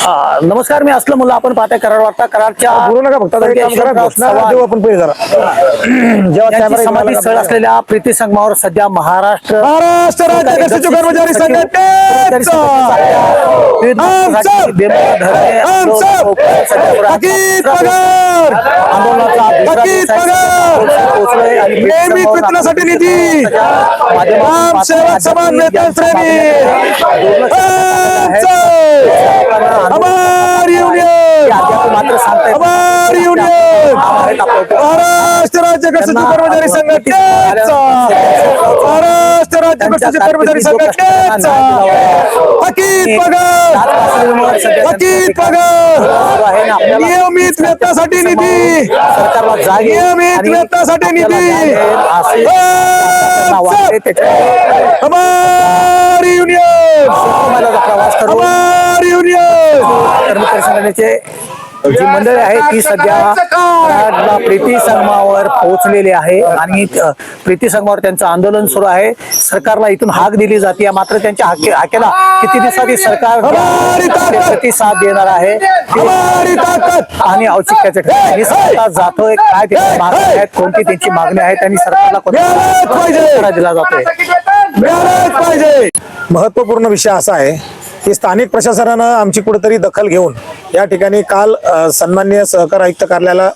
हा, नमस्कार मी असलं मुलं आपण पाहताय कराड वार्ता. कराडच्या बोलू नका फक्त आता एक काम करा घोषणा देऊ आपण पहिले जरा. जेव्हा यांची camera समाधी स्थळ असलेल्या प्रीती संगमावर सध्या महाराष्ट्र महाराष्ट्र राज्य कर्मचारी संघटनेचा आमचं! आमचं! थकीत पगार! थकीत पगार! नेहमी वेतनासाठी निधी? समान वेतन श्रेणी आमचं अमर युनियन मात्र सांगताय अमर युनियन महाराष्ट्र राज्य कष्टकरी कर्मचारी संघटनेचा महाराष्ट्र राज्य कष्टकरी कर्मचारी संघटनेचा थकीत पगार थकीत पगार नियमित वेतनासाठी निधी. नियमित वेतनासाठी निधी. अमर युनियन. अमर युनियन. कर्मचारी संघटनेचे जी मंडळी आहे ती सध्या प्रीती संगमावर पोहोचलेली आहे. आणि प्रीती संगमावर त्यांचं आंदोलन सुरू आहे. सरकारला इथून हाक दिली जाते. मात्र त्यांच्या हाके हाकेला किती दिवसांनी सरकार! प्रतिसाद देणार आहे. आणि औचित्याचे ठिकाणी स्वतः जातोय. काय त्यांची मागणी आहेत? कोणती त्यांची मागणी आहे? त्यांनी सरकारला मिळालंच पाहिजे. कोणता दिला जातोय. महत्त्वपूर्ण विषय असा आहे की स्थानिक प्रशासनानं आमची कुठेतरी दखल घेऊन या ठिकाणी काल सन्मान्य सन्माननीय सहकार आयुक्त कार्यालयाला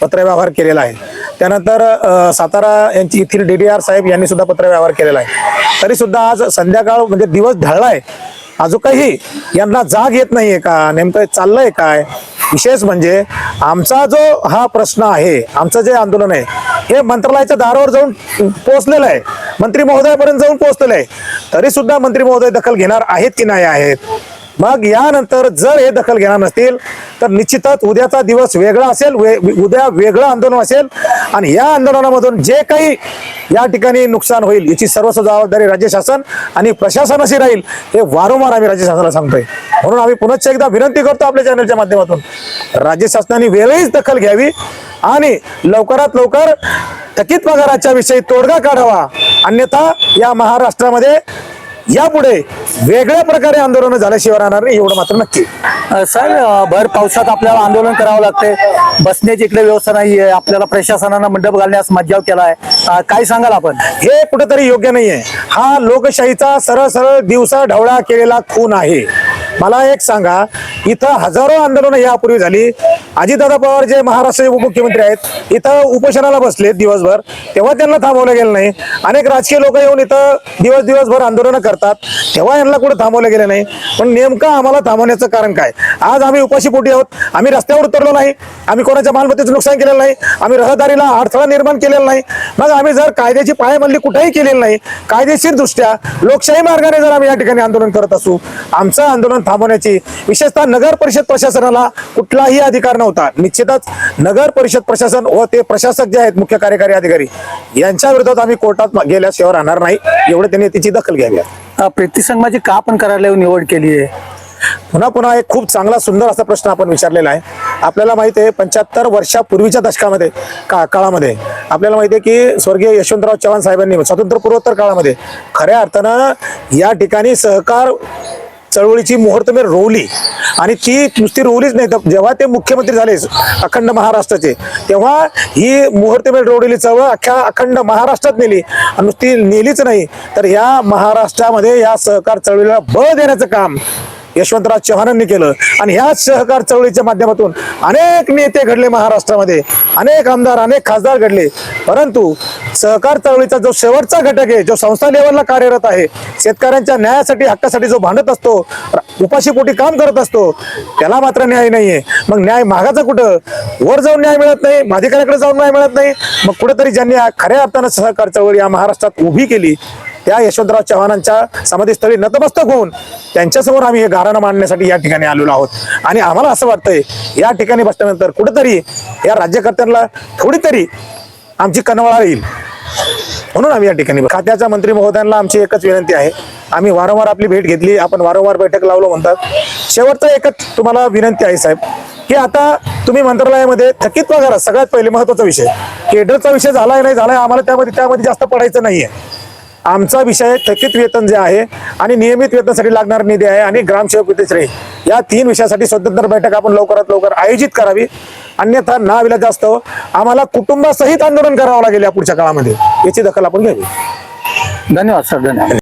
पत्रव्यवहार केलेला आहे. त्यानंतर सातारा यांची येथील डी डी आर साहेब यांनी सुद्धा पत्रव्यवहार केलेला आहे. तरी सुद्धा आज संध्याकाळ म्हणजे दिवस ढळलाय. काही यांना जाग येत नाहीये का? नेमकं चाललंय काय? विशेष म्हणजे आमचा जो हा प्रश्न आहे आमचं जे आंदोलन आहे हे मंत्रालयाच्या दारावर जाऊन पोहोचलेलं आहे. मंत्री महोदयापर्यंत जाऊन पोहोचलेलं. आहे तरी सुद्धा मंत्री महोदय दखल घेणार आहेत की नाही आहेत? मग यानंतर जर हे दखल घेणार नसतील तर निश्चितच उद्याचा दिवस वेगळा असेल वे- उद्या वेगळं आंदोलन असेल. आणि या आंदोलनामधून जे काही या ठिकाणी नुकसान होईल याची सर्वस्व जबाबदारी राज्य शासन आणि प्रशासनाशी राहील हे वारंवार आम्ही राज्य शासनाला सांगतोय. म्हणून आम्ही पुनश्च एकदा विनंती करतो आपल्या चॅनलच्या माध्यमातून. राज्य शासनाने वेळीच दखल घ्यावी आणि लवकरात लवकर थकीत पगाराच्या विषयी तोडगा काढावा. अन्यथा या महाराष्ट्रामध्ये यापुढे वेगळ्या प्रकारे आंदोलन झाल्याशिवाय राहणार नाही एवढं मात्र नक्की. सर भर पावसात आपल्याला आंदोलन करावं लागतंय. बसण्याची इकडे व्यवस्था नाहीये आपल्याला प्रशासनानं मंडप घालण्यास मज्जाव केलाय. अ, काय सांगाल आपण? हे कुठेतरी योग्य नाहीये. हा लोकशाहीचा सरळ सरळ दिवसा ढवळा केलेला खून आहे. मला एक सांगा इथं हजारो आंदोलनं यापूर्वी झाली. अजितदादा पवार जे महाराष्ट्राचे उपमुख्यमंत्री आहेत इथं उपोषणाला बसले दिवसभर. तेव्हा त्यांना थांबवलं गेलं नाही. अनेक राजकीय लोक येऊन इथं दिवस दिवसभर आंदोलनं करतात. तेव्हा यांना कुठे थांबवलं गेलं नाही? पण नेमकं आम्हाला थांबवण्याचं कारण काय? आज आम्ही उपाशी पोटी आहोत. आम्ही रस्त्यावर उतरलो नाही. आम्ही कोणाच्या मालमत्तेचं नुकसान केलेलं नाही. आम्ही रहदारीला अडथळा निर्माण केलेला नाही. मग आम्ही जर कायद्याची पायमल्ली कुठेही केलेली नाही कायदेशीर दृष्ट्या लोकशाही मार्गाने जर आम्ही या ठिकाणी आंदोलन करत असू आमचं आंदोलन थांबवण्याची. विशेषतः नगर परिषद प्रशासनाला कुठलाही अधिकार नव्हता. निश्चितच नगर परिषद प्रशासन व ते प्रशासक जे आहेत मुख्य कार्यकारी अधिकारी यांच्या विरोधात आम्ही कोर्टात गेल्याशिवाय राहणार नाही. एवढं त्यांनी त्याची दखल घ्यावी प्रीती संगमाची का आपण करायला निवड केली आहे? पुन्हा पुन्हा एक खूप चांगला सुंदर असा प्रश्न आपण विचारलेला आहे. आपल्याला माहिती आहे पंच्याहत्तर वर्षापूर्वीच्या दशकामध्ये का काळामध्ये आपल्याला माहिती आहे की स्वर्गीय यशवंतराव चव्हाण साहेबांनी स्वातंत्र्यपूर्वोत्तर काळामध्ये खऱ्या अर्थानं या ठिकाणी सहकार चळवळीची मुहूर्तमेर रोवली. आणि ती नुसती रोवलीच नाही तर जेव्हा ते मुख्यमंत्री झाले अखंड महाराष्ट्राचे तेव्हा ही मुहूर्तमेर रोवलेली चळवळ अख्ख्या अखंड महाराष्ट्रात नेली. आणि नुसती नेलीच नाही तर या महाराष्ट्रामध्ये या सहकार चळवळीला बळ देण्याचं काम यशवंतराव चव्हाणांनी केलं. आणि ह्या सहकार चळवळीच्या माध्यमातून अनेक नेते घडले महाराष्ट्रामध्ये. अनेक आमदार अनेक खासदार घडले. परंतु सहकार चळवळीचा जो शेवटचा घटक आहे जो संस्था लेवलला कार्यरत आहे शेतकऱ्यांच्या न्यायासाठी हक्कासाठी जो भांडत असतो उपाशीपोटी काम करत असतो त्याला मात्र न्याय नाहीये. मग न्याय मागाचा कुठं? वर जाऊन न्याय मिळत नाही अधिकाऱ्याकडे जाऊन न्याय मिळत नाही. मग कुठेतरी ज्यांनी खऱ्या अर्थानं सहकार चळवळी या महाराष्ट्रात उभी केली त्या यशवंतराव चव्हाणांच्या समाधीस्थळी नतमस्तक होऊन त्यांच्यासमोर आम्ही हे गारणं मांडण्यासाठी या ठिकाणी आलेलो आहोत. आणि आम्हाला असं वाटतंय या ठिकाणी बसल्यानंतर कुठेतरी या राज्यकर्त्यांना थोडीतरी आमची कनवळा येईल. म्हणून आम्ही या ठिकाणी खात्याच्या मंत्री महोदयांना आमची एकच विनंती आहे. आम्ही वारंवार आपली भेट घेतली. आपण वारंवार बैठक लावलो म्हणतात. शेवटचं एकच तुम्हाला विनंती आहे साहेब की आता तुम्ही मंत्रालयामध्ये थकीत पगार सगळ्यात पहिले महत्त्वाचा विषय. केडरचा विषय झालाय नाही झालाय आम्हाला त्यामध्ये त्यामध्ये जास्त पडायचं नाहीये. आमचा विषय थकीत वेतन जे आहे आणि नियमित वेतनासाठी लागणारा निधी आहे आणि ग्रामसेवक वितश्री या तीन विषयासाठी स्वतंत्र बैठक आपण लवकरात लवकर आयोजित करावी. अन्यथा नाविला जास्त. आम्हाला कुटुंबासहित आंदोलन करावं लागेल या पुढच्या काळामध्ये. याची दखल आपण घ्यावी. धन्यवाद सर धन्यवाद.